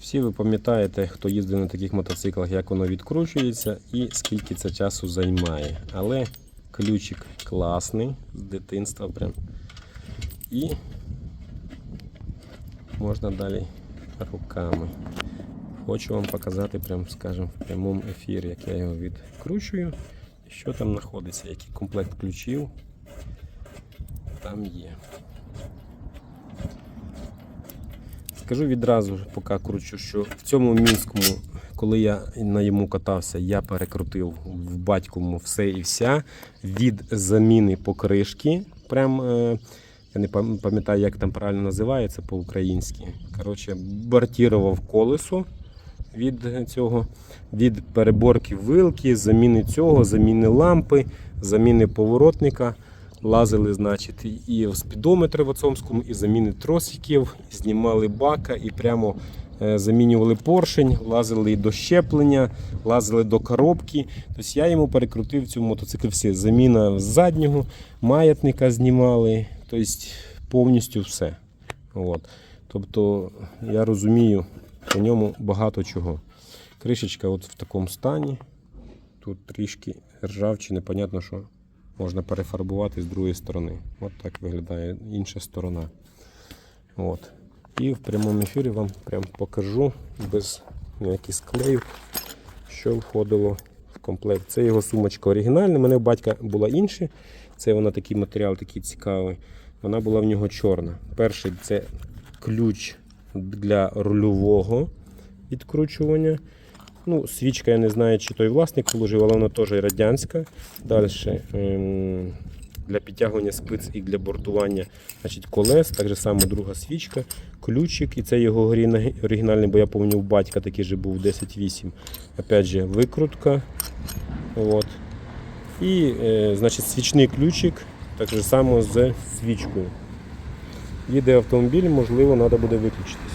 Всі ви пам'ятаєте, хто їздив на таких мотоциклах, як воно відкручується і скільки це часу займає. Але ключик класний з дитинства прям. І можна далі руками. Хочу вам показати, прям, скажем, в прямому ефірі, як я його відкручую. Що там знаходиться, який комплект ключів там є. Скажу відразу, поки кручу, що в цьому мінському, коли я на йому катався, я перекрутив в батькому все і вся від заміни покришки. Прям, е, я не пам'ятаю, як там правильно називається по-українськи. Коротше, бортірував колесо від цього, від переборки вилки, заміни цього, заміни лампи, заміни поворотника. Лазили, значить, і в спідометри в Оцомському, і заміни тросиків, знімали бака і прямо е, замінювали поршень, лазили до щеплення, лазили до коробки. Тобто я йому перекрутив цю мотоцикл всі. Заміна заднього, маятника знімали, тобто повністю все. От. Тобто я розумію по ньому багато чого. Кришечка от в такому стані. Тут трішки ржавчини, непонятно, що можна перефарбувати з другої сторони. От так виглядає інша сторона. От. І в прямому ефірі вам прям покажу без ніяких склеїв, що входило в комплект. Це його сумочка оригінальна. У мене у батька була інша. Це вона такий матеріал такий цікавий. Вона була в нього чорна. Перший це ключ для рульового відкручування. Ну, свічка, я не знаю, чи той власник положив, але вона теж радянська. Далі ем, для підтягування спиць і для бортування значить, колес. Так само друга свічка, ключик. І це його оригіна- оригінальний, бо я пам'ятаю, батька такий же був 10.8. Опять же, викрутка. От. І е, значить, свічний ключик, так само з свічкою. Їде автомобіль, можливо, треба буде виключитись.